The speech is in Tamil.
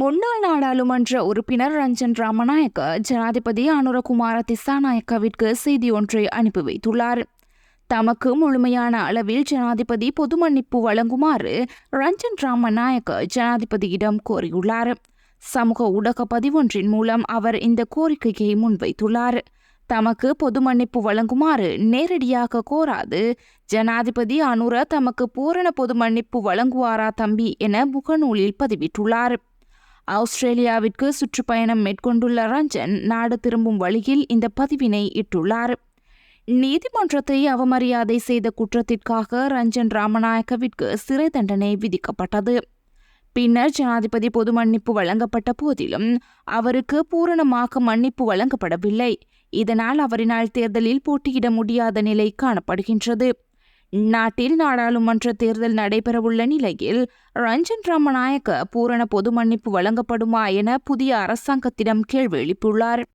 முன்னாள் நாடாளுமன்ற உறுப்பினர் ரஞ்சன் ராமநாயக்க ஜனாதிபதி அனுரகுமார திசாநாயக்கவிற்கு செய்தி ஒன்றை அனுப்பி வைத்துள்ளார். தமக்கு முழுமையான அளவில் ஜனாதிபதி பொது மன்னிப்பு வழங்குமாறு ரஞ்சன் ராமநாயக்க ஜனாதிபதியிடம் கோரியுள்ளார். சமூக ஊடக பதிவொன்றின் மூலம் அவர் இந்த கோரிக்கையை முன்வைத்துள்ளார். தமக்கு பொது மன்னிப்பு வழங்குமாறு நேரடியாக கோராது. ஜனாதிபதி அனுர தமக்கு பூரண பொது மன்னிப்பு வழங்குவாரா தம்பி என முகநூலில் பதிவிட்டுள்ளார். ஆஸ்திரேலியாவிற்கு சுற்றுப்பயணம் மேற்கொண்டுள்ள ரஞ்சன் நாடு திரும்பும் வழியில் இந்த பதிவினை இட்டுள்ளார். நீதிமன்றத்தை அவமரியாதை செய்த குற்றத்திற்காக ரஞ்சன் ராமநாயக்கவிற்கு சிறை தண்டனை விதிக்கப்பட்டது. பின்னர் ஜனாதிபதி பொது மன்னிப்பு வழங்கப்பட்ட போதிலும் அவருக்கு பூரணமாக மன்னிப்பு வழங்கப்படவில்லை. இதனால் அவரினால் தேர்தலில் போட்டியிட முடியாத நிலை காணப்படுகின்றது. நாட்டில் நாடாளுமன்ற தேர்தல் நடைபெறவுள்ள நிலையில் ரஞ்சன் ராமநாயக்க பூரண பொது மன்னிப்பு வழங்கப்படுமா என புதிய அரசாங்கத்திடம் கேள்வி எழுப்பியுள்ளார்.